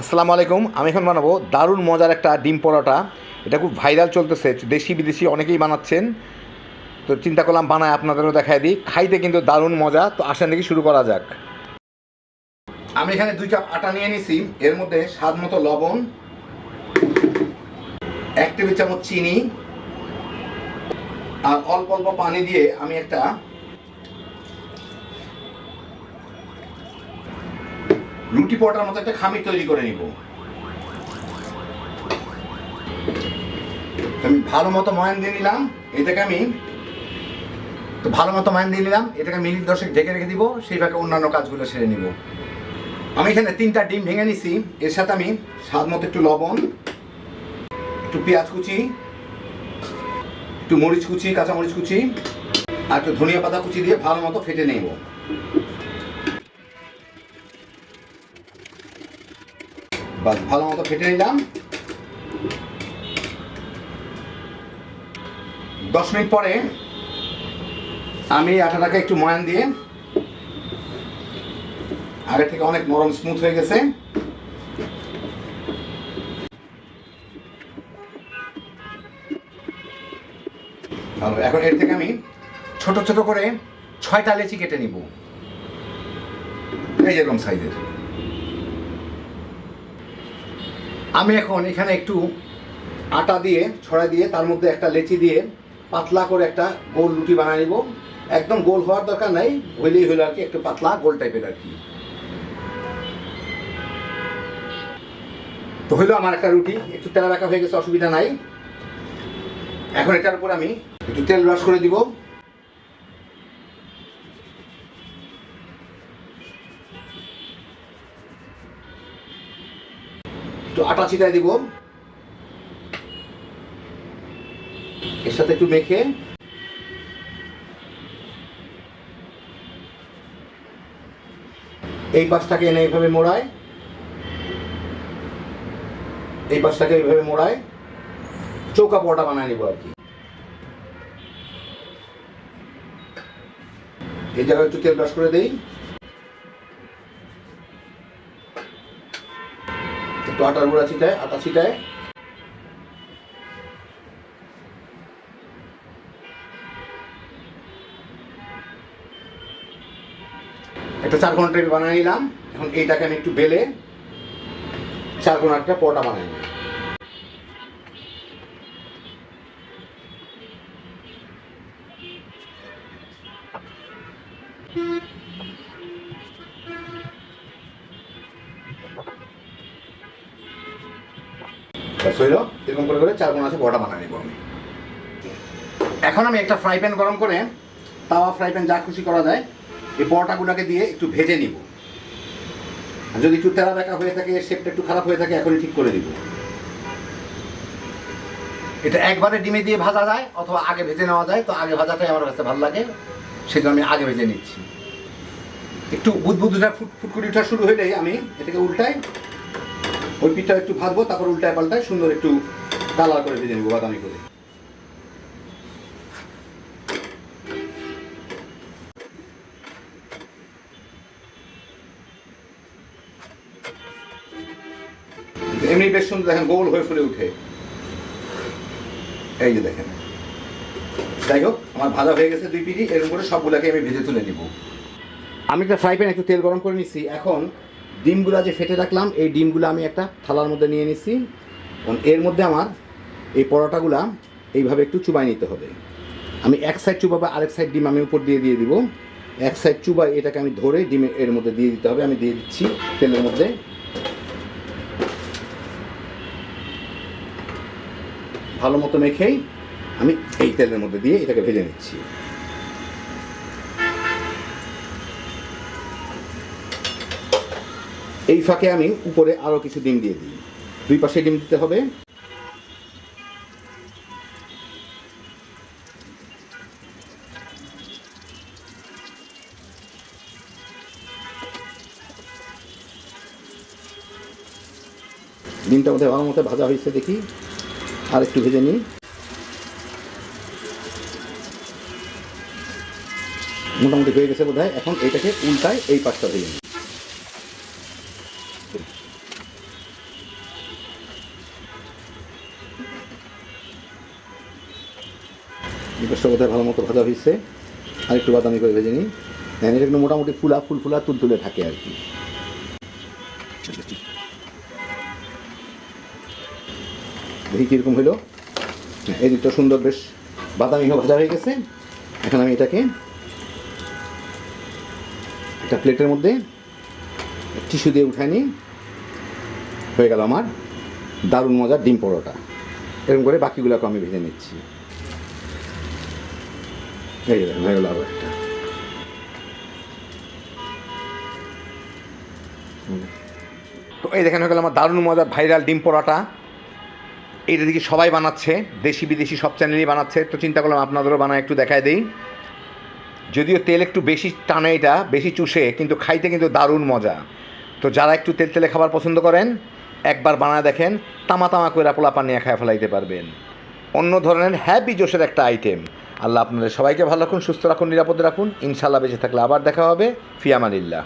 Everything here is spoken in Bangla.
আসসালামু আলাইকুম। আমি এখন বানাবো দারুণ মজার একটা ডিম পরোটা। এটা খুব ভাইরাল চলতেছে, দেশি বিদেশি অনেকেই বানাচ্ছেন। তো চিন্তা করলাম বানায় আপনাদেরও দেখাই দিই। খাইতে কিন্তু দারুণ মজা, তো আসেন দেখি শুরু করা যাক। আমি এখানে দুই কাপ আটা নিয়ে নিছি, এর মধ্যে স্বাদ মতো লবণ, এক টেবিল চামচ চিনি, আর অল্প অল্প পানি দিয়ে আমি একটা রুটি পরোটার মতো একটা খামির তৈরি করে নিব। আমি ভালো মতো ময়ান দিয়ে নিলাম, এটাকে আমি তো ভালো মতো ময়ান দিয়ে নিলাম, এটাকে মিনিট দশেক ঢেকে রেখে দিব সেইভাবে অন্যান্য কাজগুলো সেরে নিব। আমি এখানে তিনটা ডিম ভেঙে নিছি, এর সাথে আমি স্বাদ মতো একটু লবণ, একটু পেঁয়াজ কুচি, একটু মরিচ কুচি কাঁচা মরিচ কুচি, আর একটু ধনিয়া পাতা কুচি দিয়ে ভালো মতো ফেটে নেব। বাস, ভালো মতো ফেটে নিলাম। দশ মিনিট পরে আমি আটাটাকে একটু ময়ান দিয়ে আগে থেকে অনেক নরম স্মুথ হয়ে গেছে। এখন এর থেকে আমি ছোট ছোট করে ছয়টা লেচি কেটে নিব। এই যেরকম সাইজের আমি এখন এখানে একটু আটা দিয়ে, ছড়া দিয়ে, তার মধ্যে একটা লেচি দিয়ে পাতলা করে একটা গোল রুটি বানিয়ে নিব। একদম গোল হওয়ার দরকার নাই, হইলেই হইল আর কি, একটু পাতলা গোল টাইপের আর কি। তো হইল আমার একটা রুটি, একটু তেলা রাখা হয়ে গেছে, অসুবিধা নাই। এখন এটার উপর আমি একটু তেল ব্রাশ করে দিব। একটু আটা ছিটাই দিব। এর সাথে একটু মেখে। এই পাশটাকে এনে এইভাবে মোড়ায়। এই পাশটাকে এইভাবে মোড়ায়। চৌকা পরোটা বানায় নিব আর কি। এই জায়গায় একটু তেল ব্রাশ করে দেই। আটার গুঁড়া ছিটায়, আটা ছিটায়। একটা চার টাইপ বানিয়ে নিলাম। এখন এইটাকে আমি একটু বেলে চার কোনা একটা পরোটা বানাই নিই ব্যাস এরকম করে করে চার কোনা আছে পরোটা বানিয়ে নিব আমি। এখন আমি একটা ফ্রাই প্যান গরম করে তাওয়া ফ্রাই প্যান যা খুশি করা যায়, এই পরোটাগুলোকে দিয়ে একটু ভেজে নিব। আর যদি একটু তেরা বেঁকা হয়ে থাকে শেপটা একটু খারাপ হয়ে থাকে, এখনই ঠিক করে দিব এটা একবারে ডিমে দিয়ে ভাজা যায়, অথবা আগে ভেজে নেওয়া যায়, তো আগে ভাজাটাই আমার কাছে ভালো লাগে, সেজন্য আমি আগে ভেজে নিচ্ছি। একটু বুদবুদুটা ফুট ফুটকুটি ওঠা শুরু হলেই আমি এটাকে উল্টাই ওই পিঠটা একটু ভাজবো, তারপর উল্টায় পাল্টায় সুন্দর একটু কালার করে ভেজে নেব বাদামি করে। এমনি বেশ সুন্দর দেখেন, গোল হয়ে ফুলে উঠে। এই যে দেখেন। যাই হোক, আমার ভাজা হয়ে গেছে দুই পিঠি, এর উপরে সবগুলোকে আমি ভেজে তুলে নিব। আমি একটা ফ্রাই প্যান একটু তেল গরম করে নিচ্ছি এখন ডিমগুলো যে ফেটে রাখলাম, এই ডিমগুলো আমি একটা থালার মধ্যে নিয়ে এবং এর মধ্যে আমার এই পরোটাগুলা এইভাবে একটু চুবাই নিতে হবে। আমি এক সাইড চুবাবো, আরেক সাইড ডিম আমি উপর দিয়ে দিয়ে দিব। এক সাইড চুবাই, এটাকে আমি ধরে ডিমে এর মধ্যে দিয়ে দিতে হবে। আমি দিয়ে দিচ্ছি তেলের মধ্যে। ভালো মতো মেখেই আমি এই তেলের মধ্যে দিয়ে এটাকে ভেজে নিচ্ছি। এই ফাঁকে আমি উপরে আরও কিছু ডিম দিয়ে দিই। দুই পাশে ডিম দিতে হবে। ডিমটা মধ্যে ভালো মতো ভাজা হয়েছে দেখি। আর একটু ভেজে নিই। মোটামুটি হয়ে গেছে বোধ এখন এটাকে উল্টায় এই পাশটা ভেজে নিই কোথায় ভালো মতো ভাজা হয়েছে আর একটু বাদামি করে ভেজে নিই। এটা একটু মোটামুটি ফুলা ফুল ফুলা তুলতুলে থাকে আর কি। দেখি কীরকম হলো এই দিকটা সুন্দর বেশ বাদামি ভাজা হয়ে গেছে। এখন আমি এটাকে একটা প্লেটের মধ্যে টিস্যু দিয়ে উঠাই নিই। হয়ে গেল আমার দারুণ মজার ডিম পরোটা। এরকম করে বাকিগুলোকে আমি ভেজে নিচ্ছি। হয়ে এই দেখেন হয়ে গেল আমার দারুণ মজার ভাইরাল ডিম পরোটা। এইটা দিকে সবাই বানাচ্ছে, দেশি বিদেশি সব চ্যানেলই বানাচ্ছে। তো চিন্তা করলাম আপনাদেরও বানায় একটু দেখায় দিই। যদিও তেল একটু বেশি টানে এটা, বেশি চুষে, কিন্তু খাইতে কিন্তু দারুণ মজা। তো যারা একটু তেল তেলে খাবার পছন্দ করেন, একবার বানায় দেখেন তামা তামা করে পোলা নিয়ে খায় ফেলাইতে পারবেন। অন্য ধরনের হ্যাপি জোশের একটা আইটেম আল্লাহ আপনাদের সবাইকে ভালো রাখুন, সুস্থ রাখুন, নিরাপদে রাখুন। ইনশাল্লাহ বেঁচে থাকলে আবার দেখা হবে। ফিয়ামানিল্লাহ